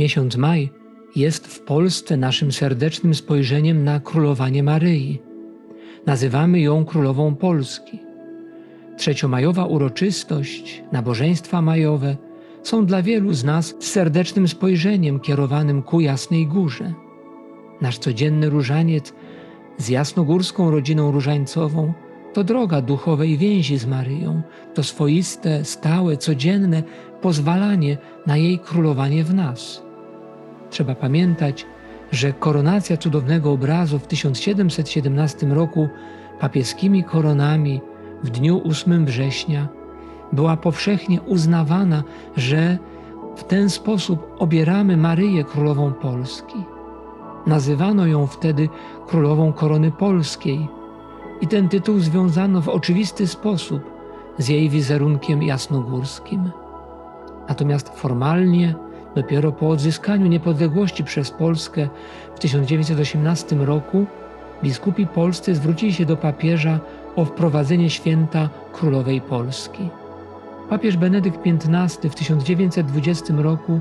Miesiąc maj jest w Polsce naszym serdecznym spojrzeniem na królowanie Maryi. Nazywamy ją królową Polski. Trzeciomajowa uroczystość, nabożeństwa majowe są dla wielu z nas serdecznym spojrzeniem kierowanym ku Jasnej Górze. Nasz codzienny różaniec z jasnogórską rodziną różańcową to droga duchowej więzi z Maryją, to swoiste, stałe, codzienne pozwalanie na jej królowanie w nas. Trzeba pamiętać, że koronacja cudownego obrazu w 1717 roku papieskimi koronami w dniu 8 września była powszechnie uznawana, że w ten sposób obieramy Maryję Królową Polski. Nazywano ją wtedy Królową Korony Polskiej i ten tytuł związano w oczywisty sposób z jej wizerunkiem jasnogórskim. Natomiast formalnie, dopiero po odzyskaniu niepodległości przez Polskę w 1918 roku, biskupi polscy zwrócili się do papieża o wprowadzenie święta Królowej Polski. Papież Benedykt XV w 1920 roku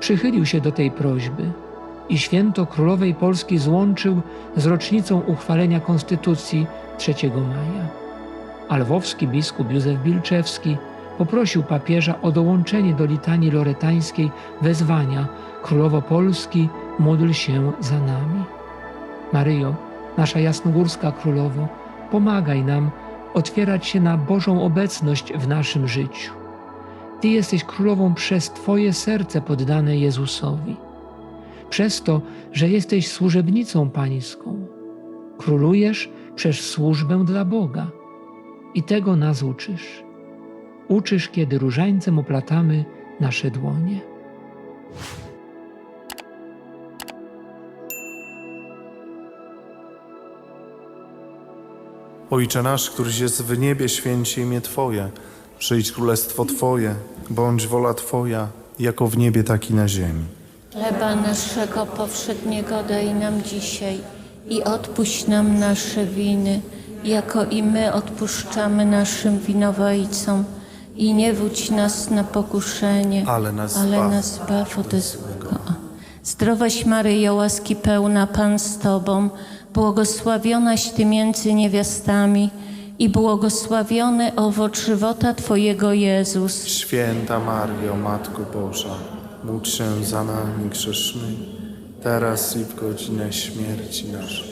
przychylił się do tej prośby i święto Królowej Polski złączył z rocznicą uchwalenia Konstytucji 3 maja. A lwowski biskup Józef Bilczewski poprosił papieża o dołączenie do litanii loretańskiej wezwania Królowo Polski, módl się za nami. Maryjo, nasza jasnogórska królowo, pomagaj nam otwierać się na Bożą obecność w naszym życiu. Ty jesteś królową przez Twoje serce poddane Jezusowi, przez to, że jesteś służebnicą pańską. Królujesz przez służbę dla Boga i tego nas uczysz. Uczysz, kiedy różańcem oplatamy nasze dłonie. Ojcze nasz, któryś jest w niebie, święci imię Twoje. Przyjdź królestwo Twoje, bądź wola Twoja, jako w niebie, tak i na ziemi. Chleba naszego powszedniego daj nam dzisiaj i odpuść nam nasze winy, jako i my odpuszczamy naszym winowajcom. I nie wódź nas na pokuszenie, Ale nas ale zbaw. nas zbaw ode złego. Zdrowaś Maryjo, łaski pełna Pan z Tobą, błogosławionaś Ty między niewiastami i błogosławiony owoc żywota Twojego Jezus. Święta Mario, Matko Boża, módl się za nami grzesznymi, teraz i w godzinę śmierci naszej.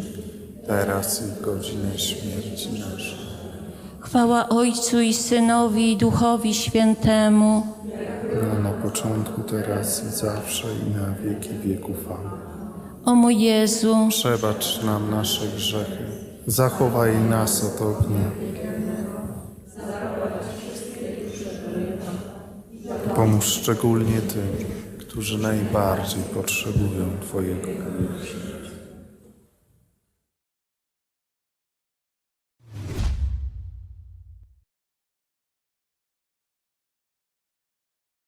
teraz i w godzinę śmierci naszej. Chwała Ojcu i Synowi i Duchowi Świętemu. No, na początku, teraz i zawsze i na wieki wieków. Amen. O mój Jezu, Przebacz nam nasze grzechy, zachowaj nas od ognia. Pomóż szczególnie tym, którzy najbardziej potrzebują Twojego miłosierdzia.